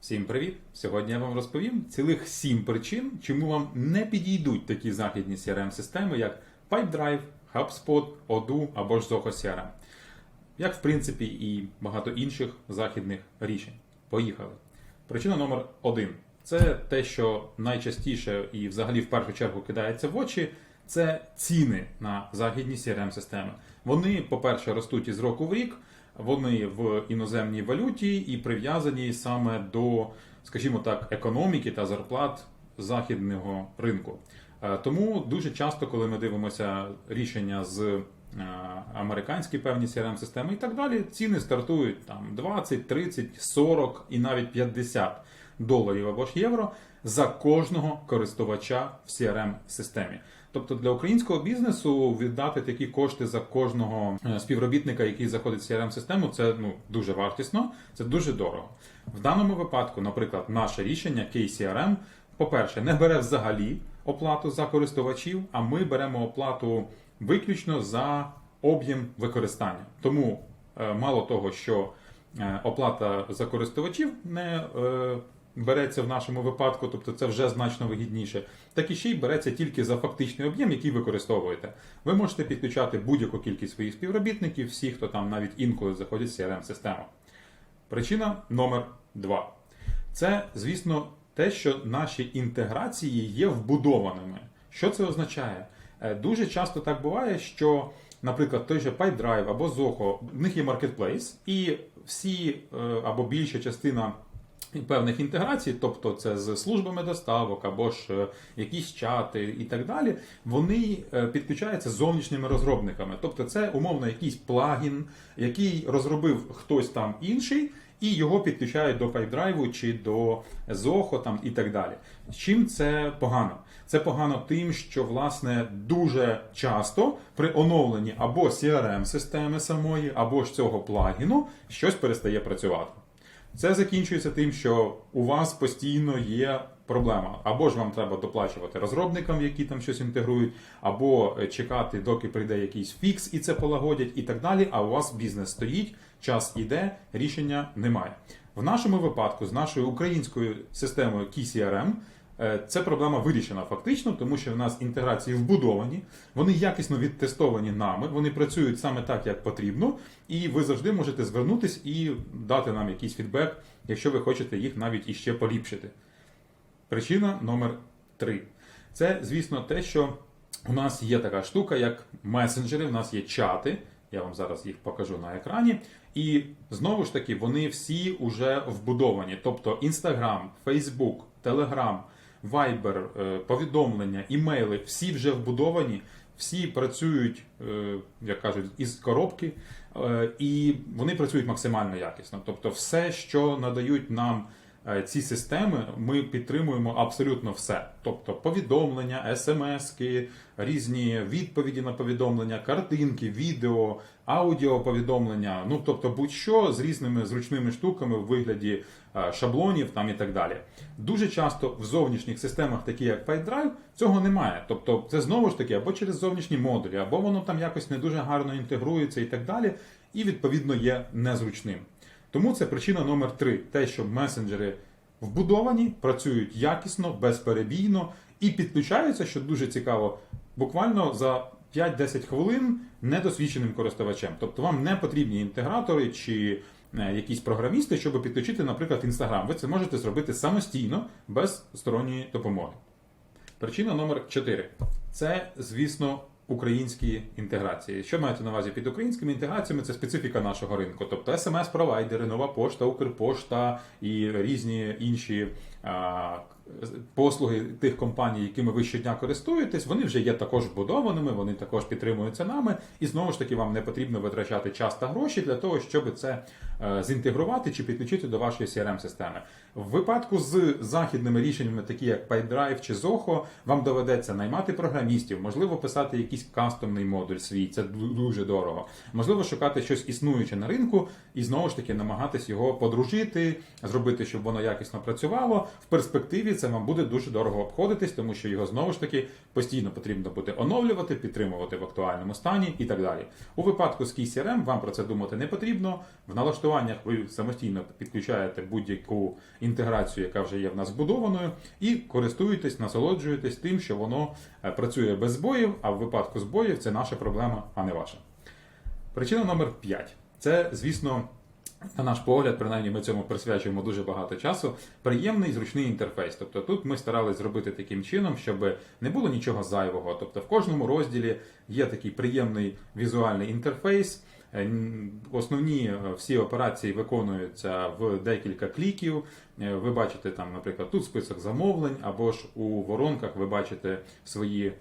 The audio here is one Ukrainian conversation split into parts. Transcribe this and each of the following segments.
Всім привіт! Сьогодні я вам розповім цілих сім причин, чому вам не підійдуть такі західні CRM-системи, як Pipedrive, HubSpot, Odoo або ж Zoho CRM. Як в принципі і багато інших західних рішень. Поїхали. Причина номер один це те, що найчастіше і взагалі в першу чергу кидається в очі. Це ціни на західні CRM-системи. Вони, по-перше, ростуть із року в рік, вони в іноземній валюті і прив'язані саме до, скажімо так, економіки та зарплат західного ринку. Е, Тому дуже часто, коли ми дивимося рішення з е, американські певні CRM-системи і так далі, ціни стартують там 20, 30, 40 і навіть 50 доларів або ж євро за кожного користувача в CRM-системі. Тобто для українського бізнесу віддати такі кошти за кожного е, співробітника, який заходить в CRM-систему, це ну дуже вартісно, це дуже дорого. В даному випадку, наприклад, наше рішення KCRM, по-перше, не бере взагалі оплату за користувачів, а ми беремо оплату виключно за об'єм використання. Тому е, мало того, що е, оплата за користувачів не береться в нашому випадку, тобто це вже значно вигідніше, так і ще й береться тільки за фактичний об'єм, який використовуєте. Ви можете підключати будь-яку кількість своїх співробітників, всі, хто там навіть інколи заходять в CRM-систему. Причина номер два. Це, звісно, те, що наші інтеграції є вбудованими. Що це означає? Е, Дуже часто так буває, що, наприклад, той же PipeDrive або Zoho, в них є маркетплейс, і всі е, або більша частина певних інтеграцій, тобто це з службами доставок або ж е, якісь чати і так далі, вони е, підключаються з зовнішніми розробниками. Тобто це умовно якийсь плагін, який розробив хтось там інший. І його підключають до PipeDrive чи до Zoho там і так далі. Чим це погано? Це погано тим, що власне дуже часто при оновленні або CRM-системи самої, або ж цього плагіну щось перестає працювати. Це закінчується тим, що у вас постійно є проблема. Або ж вам треба доплачувати розробникам, які там щось інтегрують, або е, чекати, доки прийде якийсь фікс і це полагодять, і так далі. А у вас бізнес стоїть, час іде, рішення немає. В нашому випадку з нашою українською системою KeyCRM Е, Це проблема вирішена фактично, тому що в нас інтеграції вбудовані, вони якісно відтестовані нами, вони працюють саме так, як потрібно, і ви завжди можете звернутись і дати нам якийсь фідбек, якщо ви хочете їх навіть іще поліпшити. Причина номер три. Це, звісно, те, що у нас є така штука, як месенджери, у нас є чати. Я вам зараз їх покажу на екрані. І знову ж таки, вони всі вже вбудовані. Тобто Instagram, Facebook, Telegram, Viber, е, повідомлення, імейли, всі вже вбудовані, всі працюють, е, як кажуть, із коробки, е, і вони працюють максимально якісно. Тобто, все, що надають нам ці системи, ми підтримуємо абсолютно все. Тобто повідомлення, смски, різні відповіді на повідомлення, картинки, відео, аудіоповідомлення, ну тобто будь-що з різними зручними штуками в вигляді е, шаблонів там і так далі. Дуже часто в зовнішніх системах, такі як PipeDrive, цього немає. Тобто, це знову ж таки або через зовнішні модулі, або воно там якось не дуже гарно інтегрується і так далі, і відповідно є незручним. Тому це причина номер три: те, що месенджери вбудовані, працюють якісно, безперебійно і підключаються, що дуже цікаво, буквально за 5-10 хвилин недосвідченим користувачем. Тобто вам не потрібні інтегратори чи е, якісь програмісти, щоб підключити, наприклад, Instagram. Ви це можете зробити самостійно, без сторонньої допомоги. Причина номер 4. Це, звісно, українські інтеграції. Що мається на увазі під українськими інтеграціями? Це специфіка нашого ринку. Тобто смс-провайдери, нова пошта, Укрпошта і різні інші послуги тих компаній, якими ви щодня користуєтесь, вони вже є також вбудованими, вони також підтримуються нами, і знову ж таки вам не потрібно витрачати час та гроші для того, щоб це е, зінтегрувати чи підключити до вашої CRM-системи. В випадку з західними рішеннями, такі як PipeDrive чи Zoho, вам доведеться наймати програмістів, можливо, писати якийсь кастомний модуль свій, це дуже дорого. Можливо, шукати щось існуюче на ринку і знову ж таки намагатись його подружити, зробити, щоб воно якісно працювало. В перспективі це вам буде дуже дорого обходитись, тому що його знову ж таки постійно потрібно буде оновлювати, підтримувати в актуальному стані і так далі. У випадку з KeyCRM вам про це думати не потрібно. В налаштуваннях ви самостійно підключаєте будь-яку інтеграцію, яка вже є в нас збудованою, і користуєтесь, насолоджуєтесь тим, що воно е, працює без збоїв, а в випадку збоїв це наша проблема, а не ваша. Причина номер 5. Це, звісно, на наш погляд, принаймні ми цьому присвячуємо дуже багато часу. Приємний зручний інтерфейс. Тобто тут ми старались зробити таким чином, щоб не було нічого зайвого. Тобто в кожному розділі є такий приємний візуальний інтерфейс. Е, Основні е, всі операції виконуються в декілька кліків. Е, Ви бачите там, наприклад, тут список замовлень, або ж у воронках ви бачите свої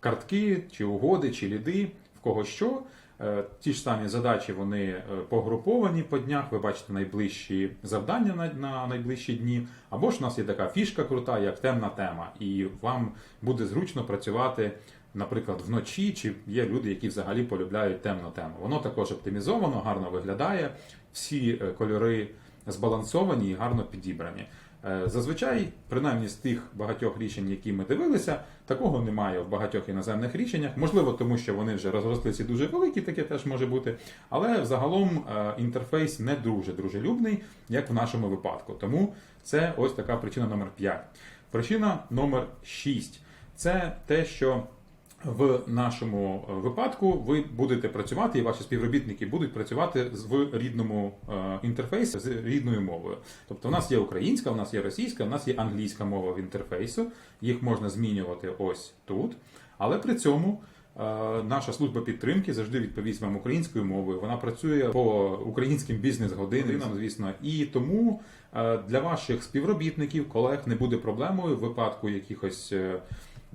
картки, чи угоди, чи ліди, в кого що. Е, Ті ж самі задачі вони е, погруповані по днях. Ви бачите найближчі завдання на, на найближчі дні. Або ж у нас є така фішка крута, як темна тема, і вам буде зручно працювати, наприклад, вночі, чи є люди, які взагалі полюбляють темну тему. Воно також оптимізовано, гарно виглядає. Всі е, кольори збалансовані і гарно підібрані. Е, Зазвичай, принаймні з тих багатьох рішень, які ми дивилися, такого немає в багатьох іноземних рішеннях. Можливо, тому що вони вже розрослися дуже великі, таке теж може бути. Але взагалом е, інтерфейс не дуже дружелюбний, як в нашому випадку. Тому це ось така причина номер 5. Причина номер 6 це те, що в нашому е, випадку ви будете працювати, і ваші співробітники будуть працювати в рідному е, інтерфейсі з рідною мовою. Тобто, у нас є українська, у нас є російська, у нас є англійська мова в інтерфейсу. Їх можна змінювати ось тут. Але при цьому е, наша служба підтримки завжди відповість вам українською мовою. Вона працює по українським бізнес-годинам, звісно, і тому для ваших співробітників, колег не буде проблемою в випадку якихось.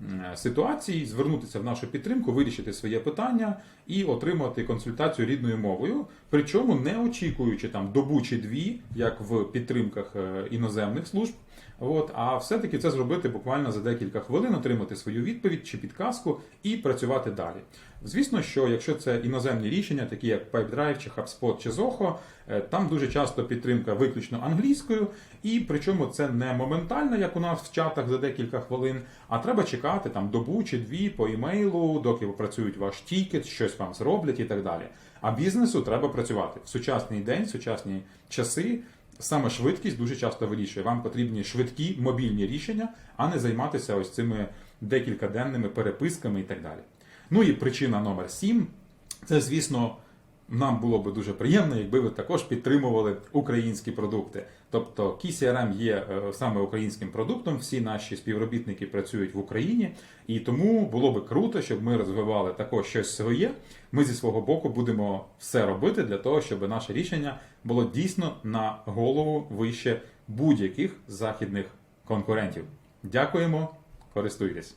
Е, ситуацій, звернутися в нашу підтримку, вирішити своє питання і отримати консультацію рідною мовою, причому не очікуючи там добу чи дві, як в підтримках е, іноземних служб. От, а все-таки це зробити буквально за декілька хвилин, отримати свою відповідь чи підказку і працювати далі. Звісно, що якщо це іноземні рішення, такі як PipeDrive, чи HubSpot, чи Zoho, е, там дуже часто підтримка виключно англійською, і причому це не моментально, як у нас в чатах за декілька хвилин, а треба чекати там добу чи дві по імейлу, доки працюють ваш тікет, щось вам зроблять і так далі. А бізнесу треба працювати в сучасний день, в сучасні часи. Саме швидкість дуже часто вирішує. Вам потрібні швидкі мобільні рішення, а не займатися ось цими декількаденними переписками і так далі. Ну і причина номер 7 це, звісно, нам було би дуже приємно, якби ви також підтримували українські продукти. Тобто KeyCRM є е, саме українським продуктом, всі наші співробітники працюють в Україні, і тому було би круто, щоб ми розвивали також щось своє. Ми зі свого боку будемо все робити для того, щоб наше рішення було дійсно на голову вище будь-яких західних конкурентів. Дякуємо, користуйтесь.